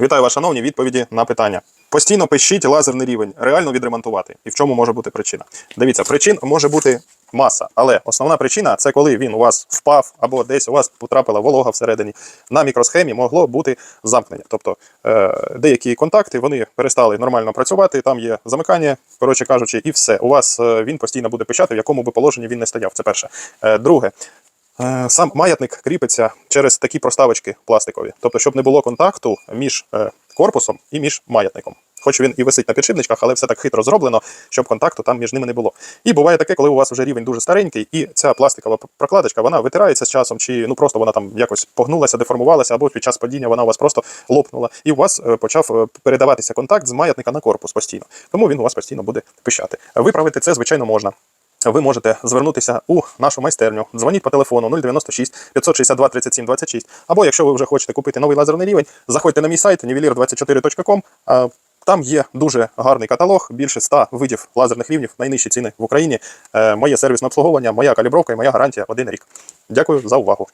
Вітаю вас, шановні, відповіді на питання. Постійно пишіть лазерний рівень, реально відремонтувати. І в чому може бути причина? Дивіться, причин може бути маса, але основна причина це коли він у вас впав або десь у вас потрапила волога всередині. На мікросхемі могло бути замкнення. Тобто е, деякі контакти вони перестали нормально працювати, там є замикання, коротше кажучи, і все. У вас е, він постійно буде пищати, в якому би положенні він не стояв. Це перше. Е, друге. Е, Сам маятник кріпиться через такі проставочки пластикові, тобто, щоб не було контакту між е, корпусом і між маятником. Хоч він і висить на підшипничках, але все так хитро зроблено, щоб контакту там між ними не було. І буває таке, коли у вас вже рівень дуже старенький, і ця пластикова прокладочка вона витирається з часом, чи ну просто вона там якось погнулася, деформувалася, або під час падіння вона у вас просто лопнула, і у вас е, почав передаватися контакт з маятника на корпус постійно. Тому він у вас постійно буде пищати. Виправити це, звичайно, можна. Ви можете звернутися у нашу майстерню. Дзвоніть по телефону 096 562 37 26. Або якщо ви вже хочете купити новий лазерний рівень, заходьте на мій сайт nivelir24.com. Там є дуже гарний каталог, більше 100 видів лазерних рівнів, найнижчі ціни в Україні. Е, Моє сервісне обслуговування, моя калібровка і моя гарантія один рік. Дякую за увагу.